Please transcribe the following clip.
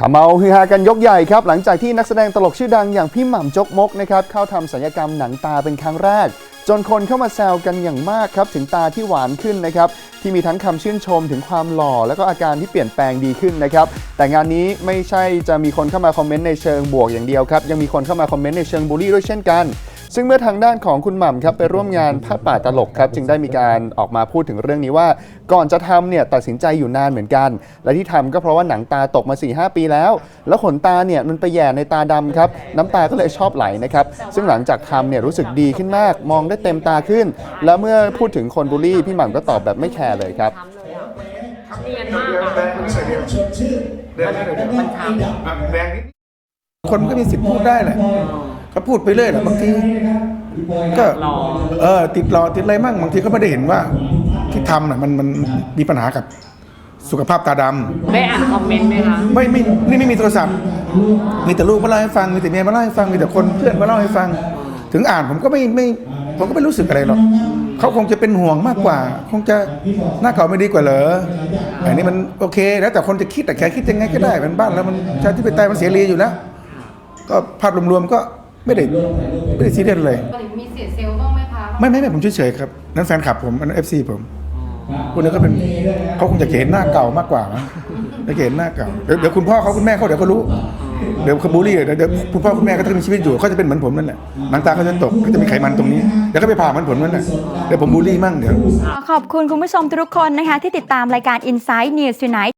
ทำเอาฮือฮากันยกใหญ่ครับ หลังจากที่นักแสดงตลกชื่อดังอย่างพี่หม่ำจกมกนะครับเข้าทำศัลยกรรมหนังตาเป็นครั้งแรก จนคนเข้ามาแซวกันอย่างมากครับ ถึงตาที่หวานขึ้นนะครับที่มีทั้งคำชื่นชมถึงความหล่อ แล้วก็อาการที่เปลี่ยนแปลงดีขึ้นนะครับ แต่งานนี้ไม่ใช่จะมีคนเข้ามาคอมเมนต์ในเชิงบวกอย่างเดียวครับยังมีคนเข้ามาคอมเมนต์ในเชิงบูลลี่ด้วยเช่นกัน ซึ่งเมื่อทางด้านของคุณหม่ำครับไปร่วมงานผ้าป่าตลกครับจึงได้มีการออกมาพูดถึงเรื่องนี้ว่า ก่อนจะทำเนี่ยตัดสินใจอยู่นานเหมือนกัน และที่ทำก็เพราะว่าหนังตาตกมา 4-5 ปีแล้ว แล้วขนตาเนี่ยมันไปแหย่ในตาดำครับน้ำตาก็เลยชอบไหลนะครับซึ่งหลังจากทำเนี่ยรู้สึกดีขึ้นมาก มองได้เต็มตาขึ้น แล้วเมื่อพูดถึงคนบูลลี่พี่หม่ำก็ตอบแบบไม่แคร์เลยครับเนียนมากอะมันทำคนมันก็มีสิทธิ์พูดได้แหละ ก็พูดไปเรื่อยแหละบางทีก็หล่อเออติดรอติดอะไรมั่งบางทีก็ไม่ได้เห็นว่าที่ทำน่ะมันมันมีปัญหากับสุขภาพตาดำได้อ่านคอมเมนต์ไหมคะไม่ไม่นี่ไม่มีโทรศัพท์ มีแต่ลูกมาเล่าให้ฟังมีแต่เมียมาเล่าให้ฟังมีแต่คนเพื่อนมาเล่าให้ฟัง ถึงอ่านผมก็ไม่ไม่ผมก็ไม่รู้สึกอะไรหรอกเขาคงจะเป็นห่วงมากกว่า คงจะหน้าเขาไม่ดีกว่าเหรออันนี้มันโอเคแล้วแต่คนจะคิดแต่แค่คิดยังไงก็ได้เป็นบ้านแล้วมันชาติที่ไปตยมันเสียรีอยู่แล้วก็ภาพรวมๆก็ ไม่ได้ไม่ได้ซีเรียสเลยมีเสียเซลล์บ้างไหมคะไม่ไม่ไม่ผมเฉยๆครับนั่นแฟนคลับผมอันนั้นเอฟซีผมพวกนั้นก็เป็นเขาคงจะเห็นหน้าเก่ามากกว่ามั้งจะเห็นหน้าเก่าเดี๋ยวเดี๋ยวคุณพ่อเขาคุณแม่เขาเดี๋ยวก็รู้เดี๋ยวเขาบูลลี่เดี๋ยวเดี๋ยวคุณพ่อคุณแม่ก็ถ้ามีชีวิตอยู่เขาจะเป็นเหมือนผมนั่นแหละหนังตาเขาจะตกก็จะมีไขมันตรงนี้เดี๋ยวก็ไปผ่าเหมือนผมนั่นแหละเดี๋ยวผมบูลลี่มั่งเดี๋ยว ขอขอบคุณคุณผู้ชมทุกคนนะคะ ที่ติดตามรายการ Inside News Tonight